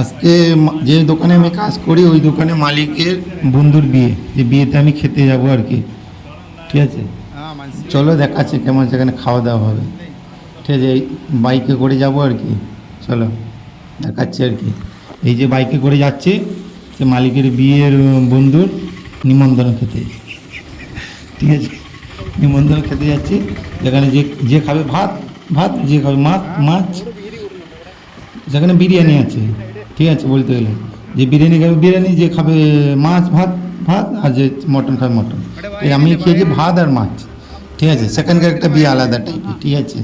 আজকে যে দোকানে আমি কাজ করি ওই দোকানে মালিকের বন্ধুর বিয়ে। যে বিয়েতে আমি খেতে যাব আর কি। ঠিক আছে? চলো দেখাচ্ছে কেমন সেখানে খাওয়া দাওয়া হবে। ঠিক আছে এই বাইকে করে যাব আর কি। চলো দেখাচ্ছি আর কি। এই যে বাইকে করে যাচ্ছে সে মালিকের বিয়ের বন্ধুর নিমন্ত্রণ খেতে ঠিক আছে? নিমন্ত্রণ খেতে যাচ্ছি। যেখানে যে যে খাবে ভাত ভাত যে খাবে মাছ মাছ। যেখানে বিরিয়ানি আছে। ঠিক আছে বলতে গেলে যে বিরিয়ানি খাবে বিরিয়ানি যে খাবে মাছ ভাত ভাত আর যে মটন খাবে মটন। এই আমি খেয়েছি ভাত আর মাছ। ঠিক আছে সেখানকার একটা বিয়ে আলাদা টাইপের ঠিক আছে।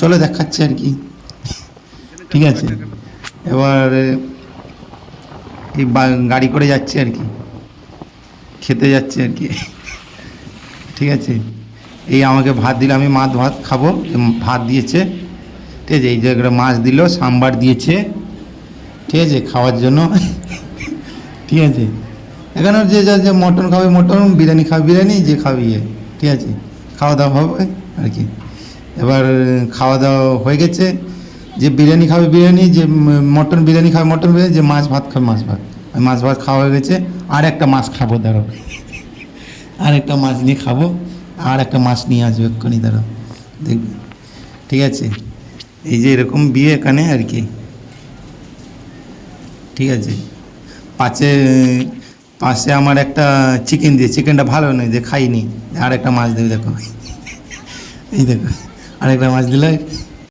চলো দেখাচ্ছে আর কি। ঠিক আছে। এবার এই গাড়ি করে যাচ্ছে আর কি। খেতে যাচ্ছে আর কি। ঠিক আছে। এই আমাকে ভাত দিলে আমি মাছ ভাত খাব। ভাত দিয়েছে। ঠিক আছে এই জায়গাটা মাছ দিল সাম্বার দিয়েছে। ঠিক আছে খাওয়ার জন্য। ঠিক আছে এখানে যে যা যে মটন খাবে, মটন, বিরিয়ানি খাবে, বিরিয়ানি, যে খাবে ইয়ে। ঠিক আছে খাওয়া দাওয়া হবে আর কি। এবার খাওয়া দাওয়া হয়ে গেছে। যে বিরিয়ানি খাবে বিরিয়ানি, যে মটন বিরিয়ানি খাবে মটন বিরিয়ানি, যে মাছ ভাত খাবে মাছ ভাত। মাছ ভাত খাওয়া হয়ে গেছে। আর একটা মাছ খাব, দাঁড়ো। আর একটা মাছ নিয়ে খাব। আর একটা মাছ নিয়ে আসবে এক্ষুনি দাঁড়াও দেখবে ঠিক আছে এই যে এরকম বিয়ে এখানে আর কি। ঠিক আছে। পাশে পাশে আমার একটা চিকেন দিয়ে চিকেনটা ভালো নয় যে খাইনি। আর একটা মাছ দেবে, দেখো। এই দেখো, আরেকটা মাছ দিলে